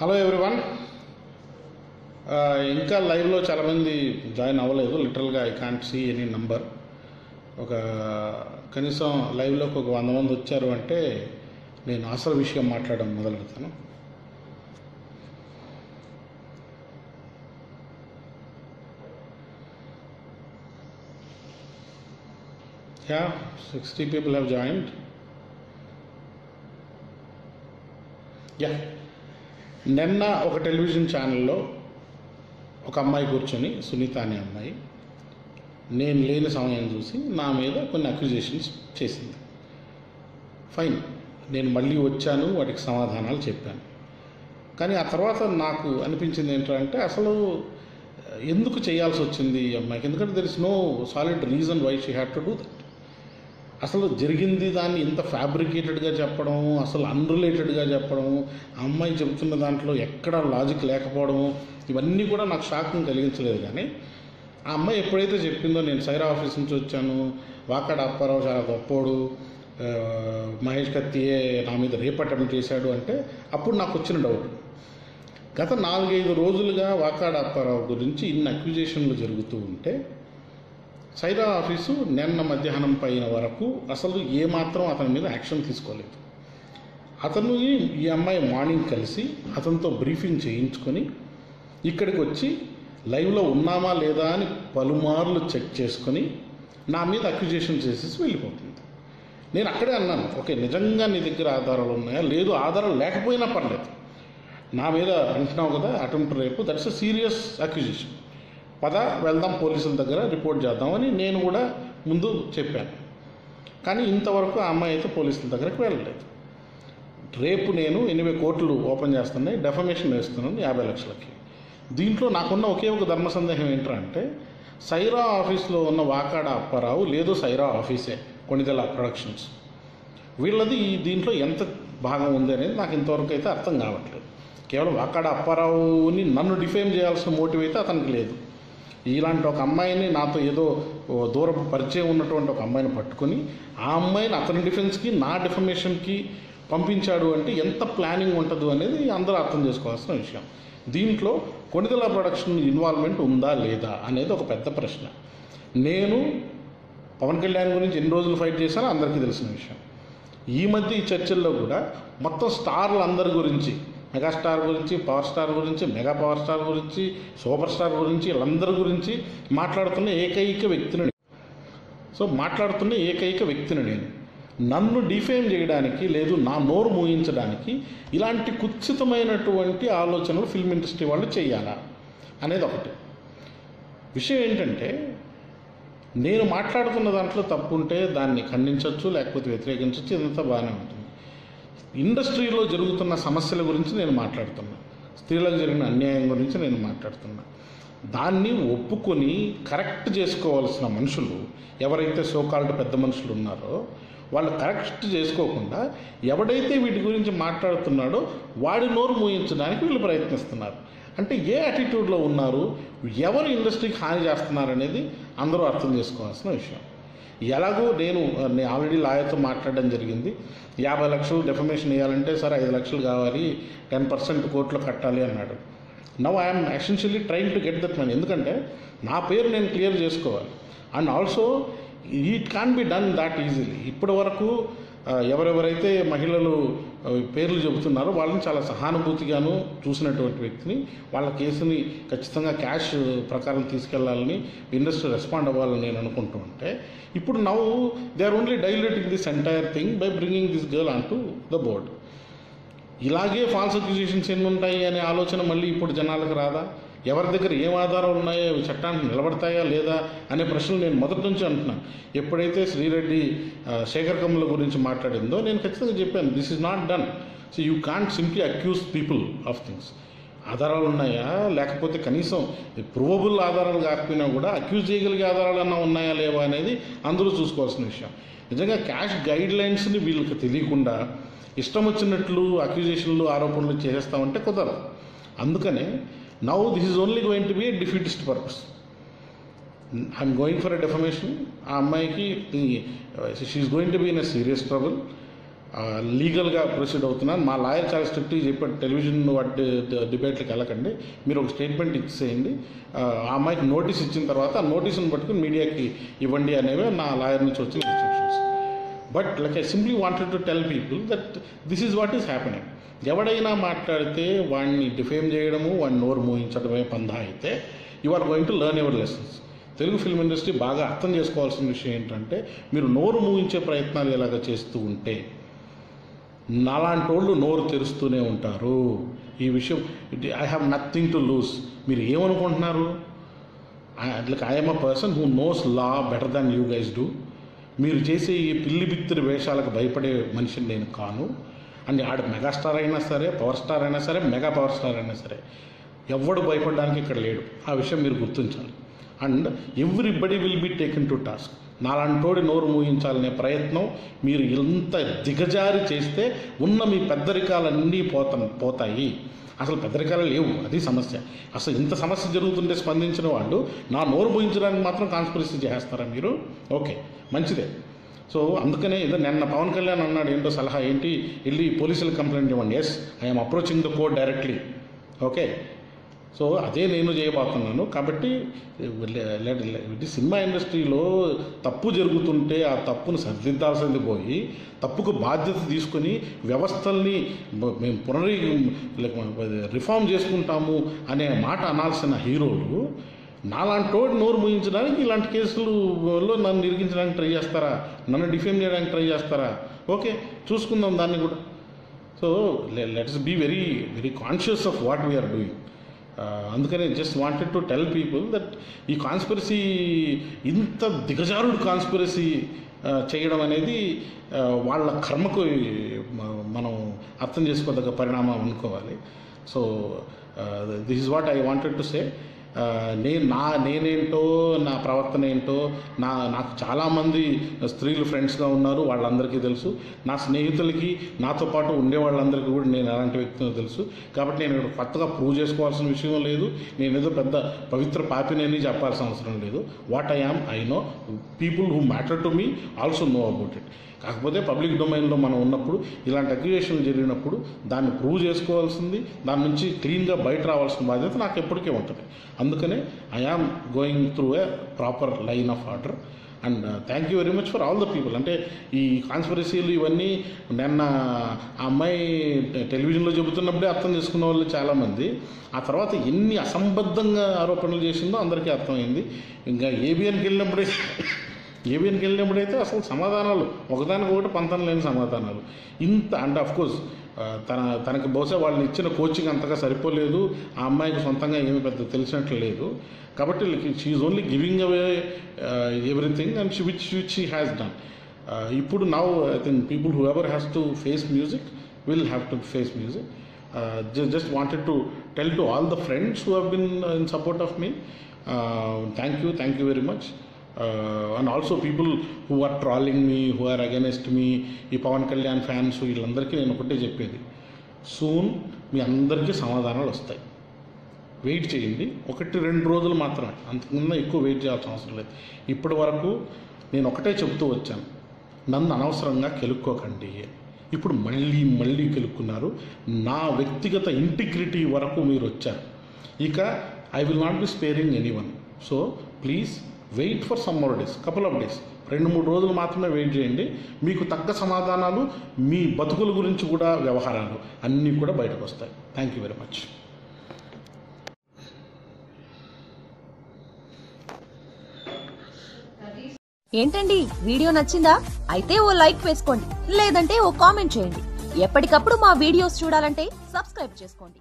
Hello everyone uh, ఇంకా లైవ్లో చాలామంది జాయిన్ అవ్వలేదు. లిటరల్గా I can't see any number ఒక కనీసం లైవ్లోకి ఒక వంద మంది వచ్చారు అంటే నేను అసలు విషయం మాట్లాడడం మొదలెడతాను yeah sixty people have joined. Yeah నిన్న ఒక టెలివిజన్ ఛానల్లో ఒక అమ్మాయి కూర్చొని సునీత అనే అమ్మాయి నేను లేని సమయం చూసి నా మీద కొన్ని అక్యుజేషన్స్ చేసింది. ఫైన్ నేను మళ్ళీ వచ్చాను వాటికి సమాధానాలు చెప్పాను. కానీ ఆ తర్వాత నాకు అనిపించింది ఏంటంటే అసలు ఎందుకు చేయాల్సి వచ్చింది ఈ అమ్మాయికి? ఎందుకంటే there is no solid reason why she had to do that అసలు జరిగింది దాన్ని ఇంత ఫ్యాబ్రికేటెడ్గా చెప్పడం అసలు అన్రిలేటెడ్గా చెప్పడం ఆ అమ్మాయి చెబుతున్న దాంట్లో ఎక్కడ లాజిక్ లేకపోవడము ఇవన్నీ కూడా నాకు షాక్ని కలిగించలేదు. కానీ ఆ అమ్మాయి ఎప్పుడైతే చెప్పిందో నేను సైరా ఆఫీస్ నుంచి వచ్చాను వాకాడ అప్పారావు చాలా గొప్పోడు మహేష్ కత్తియే నా మీద రేప్ అటెంప్ట్ చేశాడు అంటే అప్పుడు నాకు వచ్చిన డౌట్ గత నాలుగైదు రోజులుగా వాకాడ అప్పారావు గురించి ఇన్ని అక్విజేషన్లు జరుగుతూ ఉంటే సైరా ఆఫీసు నిన్న మధ్యాహ్నం పైన వరకు అసలు ఏమాత్రం అతని మీద యాక్షన్ తీసుకోలేదు. అతను ఈ- అమ్మాయి మార్నింగ్ కలిసి అతనితో బ్రీఫింగ్ చేయించుకొని ఇక్కడికి వచ్చి లైవ్లో ఉన్నామా లేదా అని పలుమార్లు చెక్ చేసుకొని నా మీద అక్యుజేషన్ చేసేసి వెళ్ళిపోతుంది. నేను అక్కడే అన్నాను ఓకే నిజంగా నీ దగ్గర ఆధారాలు ఉన్నాయా? లేదు ఆధారాలు లేకపోయినా పర్లేదు. నా మీద అంటున్నావు కదా అటెంప్ట్ రేపు దట్స్ అ సీరియస్ అక్యుజేషన్. పద వెళ్దాం పోలీసుల దగ్గర రిపోర్ట్ చేద్దామని నేను కూడా ముందు చెప్పాను. కానీ ఇంతవరకు ఆ అమ్మాయి అయితే పోలీసుల దగ్గరకు వెళ్ళలేదు. రేపు నేను ఎనిమిది కోట్లు ఓపెన్ చేస్తున్నాయి డెఫమేషన్ వేస్తున్నాను యాభై లక్షలకి. దీంట్లో నాకున్న ఒకే ఒక ధర్మ సందేహం ఏంటంటే సైరా ఆఫీస్లో ఉన్న వాకాడ అప్పారావు లేదు సైరా ఆఫీసే కొణిదెల ప్రొడక్షన్స్. వీళ్ళది ఈ దీంట్లో ఎంత భాగం ఉంది అనేది నాకు ఇంతవరకు అయితే అర్థం కావట్లేదు. కేవలం వాకాడ అప్పారావుని నన్ను డిఫేమ్ చేయాల్సిన మోటివ్ అయితే అతనికి లేదు. ఇలాంటి ఒక అమ్మాయిని నాతో ఏదో దూర దూరపు పరిచయం ఉన్నటువంటి ఒక అమ్మాయిని పట్టుకొని ఆ అమ్మాయిని అతని డిఫెన్స్కి నా డిఫమేషన్కి పంపించాడు అంటే ఎంత ప్లానింగ్ ఉంటుంది అనేది అందరూ అర్థం చేసుకోవాల్సిన విషయం. దీంట్లో కొణిదల ప్రొడక్షన్ ఇన్వాల్వ్మెంట్ ఉందా లేదా అనేది ఒక పెద్ద ప్రశ్న. నేను పవన్ కళ్యాణ్ గురించి ఎన్ని రోజులు ఫైట్ చేశానో అందరికీ తెలిసిన విషయం. ఈ మధ్య ఈ చర్చల్లో కూడా మొత్తం స్టార్లు అందరి గురించి మెగాస్టార్ గురించి పవర్ స్టార్ గురించి మెగా పవర్ స్టార్ గురించి సూపర్ స్టార్ గురించి వీళ్ళందరి గురించి మాట్లాడుతున్న ఏకైక వ్యక్తిని నేను. సో మాట్లాడుతున్న ఏకైక వ్యక్తిని నేను. నన్ను డిఫేమ్ చేయడానికి లేదు నా నోరు మూయించడానికి ఇలాంటి కుత్సితమైనటువంటి ఆలోచనలు ఫిల్మ్ ఇండస్ట్రీ వాళ్ళు చేయాలా అనేది ఒకటి. విషయం ఏంటంటే నేను మాట్లాడుతున్న దాంట్లో తప్పు ఉంటే దాన్ని ఖండించవచ్చు లేకపోతే వ్యతిరేకించవచ్చు ఇదంతా బాగానే ఉంటుంది. ఇండస్ట్రీలో జరుగుతున్న సమస్యల గురించి నేను మాట్లాడుతున్నా. స్త్రీలకు జరిగిన అన్యాయం గురించి నేను మాట్లాడుతున్నా. దాన్ని ఒప్పుకొని కరెక్ట్ చేసుకోవాల్సిన మనుషులు ఎవరైతే సోకాల్డ్ పెద్ద మనుషులు ఉన్నారో వాళ్ళు కరెక్ట్ చేసుకోకుండా ఎవడైతే వీటి గురించి మాట్లాడుతున్నాడో వాడి నోరు మూయించడానికి వీళ్ళు ప్రయత్నిస్తున్నారు. అంటే ఏ యాటిట్యూడ్లో ఉన్నారు? ఎవరు ఇండస్ట్రీకి హాని చేస్తున్నారు అనేది అందరూ అర్థం చేసుకోవాల్సిన విషయం. ఎలాగో నేను ఆల్రెడీ లాయర్తో మాట్లాడడం జరిగింది. యాభై లక్షలు డెఫమేషన్ ఇవ్వాలంటే సరే ఐదు లక్షలు కావాలి టెన్ పర్సెంట్ కోర్టులో కట్టాలి అన్నాడు. Now I'm essentially trying to get that money. ఎందుకంటే నా పేరు నేను క్లియర్ చేసుకోవాలి. And also it can be done that easily. ఇప్పటి వరకు ఎవరెవరైతే మహిళలు పేర్లు చెబుతున్నారో వాళ్ళని చాలా సహానుభూతిగాను చూసినటువంటి వ్యక్తిని వాళ్ళ కేసుని ఖచ్చితంగా క్యాష్ ప్రకారం తీసుకెళ్ళాలని ఇండస్ట్రీ రెస్పాండ్ అవ్వాలని నేను అనుకుంటూ ఉంటే ఇప్పుడు నవ్వు they are only diluting this entire thing by bringing this girl on to the board. ఇలాగే ఫాల్స్ అక్యూజేషన్స్ ఎన్ని ఉంటాయి అనే ఆలోచన మళ్ళీ ఇప్పుడు జనాలకు రాదా? ఎవరి దగ్గర ఏం ఆధారాలు ఉన్నాయో అవి చట్టానికి నిలబడతాయా లేదా అనే ప్రశ్నలు నేను మొదటి నుంచి అంటున్నాను ఎప్పుడైతే శ్రీరెడ్డి శేఖర్ కమ్ముల గురించి మాట్లాడిందో నేను ఖచ్చితంగా చెప్పాను this is not done so you can't simply accuse people of things ఆధారాలు ఉన్నాయా? లేకపోతే కనీసం ప్రూవబుల్ ఆధారాలు కాకపోయినా కూడా అక్యూజ్ చేయగలిగే ఆధారాలు అన్నా ఉన్నాయా లేవా అనేది అందరూ చూసుకోవాల్సిన విషయం. నిజంగా క్యాష్ గైడ్ లైన్స్ని వీళ్ళకి తెలియకుండా ఇష్టం వచ్చినట్లు అక్యూజేషన్లు ఆరోపణలు చేసేస్తామంటే కుదరదు. అందుకనే now this is only going to be defeatist purpose I'm going for a defamation ఆ అమ్మాయికి she's going to be in a serious trouble లీగల్గా ప్రొసీడ్ అవుతున్నాను. మా లాయర్ చాలా స్ట్రిక్ట్గా చెప్పాడు. టెలివిజన్ వాటి డిబేట్లకు వెళ్ళకండి. మీరు ఒక స్టేట్మెంట్ ఇచ్చేయండి. ఆ ఆ అమ్మాయికి నోటీస్ ఇచ్చిన తర్వాత ఆ నోటీస్ని పట్టుకుని మీడియాకి ఇవ్వండి అనేవి నా లాయర్ నుంచి వచ్చిన instructions but like I simply wanted to tell people that this is what is happening ఎవడైనా మాట్లాడితే వాడిని డిఫేమ్ చేయడము వాడిని నోరు మూయించడమే పందా అయితే you are going to learn your lessons Telugu film industry బాగా అర్థం చేసుకోవాల్సిన విషయం ఏంటంటే మీరు నోరు మూయించే ప్రయత్నాలు ఇలాగ చేస్తూ ఉంటే నాలాంటి వాళ్ళు నోరు తెరుస్తూనే ఉంటారు. ఈ విషయం I have nothing to lose మీరు ఏమనుకుంటున్నారు? Like I'm a person who knows law better than you guys do మీరు చేసే ఈ పిల్లి బిత్తిరి వేషాలకు భయపడే మనిషిని నేను కాను. అండ్ ఆడ మెగాస్టార్ అయినా సరే పవర్ స్టార్ అయినా సరే మెగా పవర్ స్టార్ అయినా సరే ఎవడు భయపడడానికి ఇక్కడ లేడు. ఆ విషయం మీరు గుర్తించాలి. And everybody will be taken to task. నాలాంటోడి నోరు మూయించాలనే ప్రయత్నం మీరు ఇంత దిగజారి చేస్తే ఉన్న మీ పెద్దరికాలన్నీ పోత పోతాయి. అసలు పెద్దరికాలు లేవు అది సమస్య. అసలు ఇంత సమస్య జరుగుతుంటే స్పందించిన వాళ్ళు నా నోరు మూయించడానికి మాత్రం కాన్స్పిరసీ చేస్తారా మీరు? ఓకే మంచిదే. సో అందుకనే ఏదో నిన్న పవన్ కళ్యాణ్ అన్నాడు ఏంటో సలహా ఏంటి? వెళ్ళి పోలీసులకు కంప్లైంట్ ఇవ్వండి. Yes I'm approaching the court directly okay so అదే నేను చేయబోతున్నాను. కాబట్టి సినిమా ఇండస్ట్రీలో తప్పు జరుగుతుంటే ఆ తప్పును సరిదిద్దాల్సింది పోయి తప్పుకు బాధ్యత తీసుకొని వ్యవస్థల్ని మేము పునరి రిఫార్మ్ చేసుకుంటాము అనే మాట అనాల్సిన హీరోలు నాలాంటోడు నోరు ముయించడానికి ఇలాంటి కేసులలో నన్ను ఇరిగించడానికి ట్రై చేస్తారా? నన్ను డిఫేమ్ చేయడానికి ట్రై చేస్తారా? ఓకే చూసుకుందాం దాన్ని కూడా. So let's be very very conscious of what we're doing. అందుకనే just wanted to tell people that ఈ కాన్స్పిరసీ ఇంత దిగజారుడు కాన్స్పిరసీ చేయడం అనేది వాళ్ళ కర్మకు మనం అర్థం చేసుకోదగ్గ పరిణామం అనుకోవాలి. So this is what I wanted to say. నేను నా నేనేంటో నా ప్రవర్తన ఏంటో నా నాకు చాలామంది స్త్రీలు ఫ్రెండ్స్గా ఉన్నారు వాళ్ళందరికీ తెలుసు. నా స్నేహితులకి నాతో పాటు ఉండే వాళ్ళందరికీ కూడా నేను ఎలాంటి వ్యక్తినో తెలుసు. కాబట్టి నేను ఇక్కడ కొత్తగా ప్రూవ్ చేసుకోవాల్సిన విషయం లేదు. నేను ఏదో పెద్ద పవిత్ర పాపినని చెప్పాల్సిన అవసరం లేదు. What I am I know people who matter to me also know about it కాకపోతే పబ్లిక్ డొమైన్లో మనం ఉన్నప్పుడు ఇలాంటి అక్యుజేషన్ జరిగినప్పుడు దాన్ని ప్రూవ్ చేసుకోవాల్సింది దాని నుంచి క్లీన్గా బయట రావాల్సిన బాధ్యత నాకు ఎప్పటికీ ఉంటుంది. అందుకనే I am going through a proper line of order and thank you very much for all the people అంటే ఈ కాన్స్పిరసీలు ఇవన్నీ నిన్న ఆ అమ్మాయి టెలివిజన్లో చెబుతున్నప్పుడే అర్థం చేసుకున్న వాళ్ళు చాలామంది. ఆ తర్వాత ఎన్ని అసంబద్ధంగా ఆరోపణలు చేసిందో అందరికీ అర్థమైంది. ఇంకా ఏబిఎన్కి వెళ్ళినప్పుడే ఏబిఎన్కి వెళ్ళినప్పుడైతే అసలు సమాధానాలు ఒకదానికి ఒకటి పంతం లేని సమాధానాలు. ఇంత అండ్ ఆఫ్ కోర్స్ తన తనకి బహుశా వాళ్ళని ఇచ్చిన కోచింగ్ అంతగా సరిపోలేదు ఆ అమ్మాయికి సొంతంగా ఏమి పెద్ద తెలిసినట్లు లేదు. కాబట్టి she's only giving away everything and she which which she has done ఇప్పుడు now I think people who ever has to face music will have to face music just wanted to tell to all the friends who have been in support of me thank you thank you very much and also people who are trolling me who are against me ఈ Pawan Kalyan fans వీళ్ళందరికీ నేను ఒకటే చెప్పేది. Soon మీ అందరికీ సమాధానాలు వస్తాయి. Wait చేయండి. ఒకటి రెండు రోజులు మాత్రమే. అంతకుముందు ఎక్కువ వెయిట్ చేయాల్సిన అవసరం లేదు. ఇప్పటి వరకు నేను ఒకటే చెప్తూ వచ్చాను. నన్ను అనవసరంగా కెలుక్కోకండి. ఇప్పుడు మళ్ళీ మళ్ళీ కెలుక్కున్నారు. నా వ్యక్తిగత ఇంటిగ్రిటీ వరకు మీరు వచ్చారు. ఇక I will not be sparing any one so please wait for some more days couple of days. రెండు మూడు రోజులు మాత్రమే వెయిట్ చేయండి. మీకు తగ్గ సమాధానాలు మీ బతుకుల గురించి కూడా వ్యవహారాలు అన్నీ కూడా బయటకు వస్తాయి. థ్యాంక్ యూ వెరీ మచ్ ఏంటండి? వీడియో నచ్చిందా? అయితే ఓ లైక్ వేసుకోండి. లేదంటే ఓ కామెంట్ చేయండి. ఎప్పటికప్పుడు మా వీడియోస్ చూడాలంటే సబ్స్క్రైబ్ చేసుకోండి.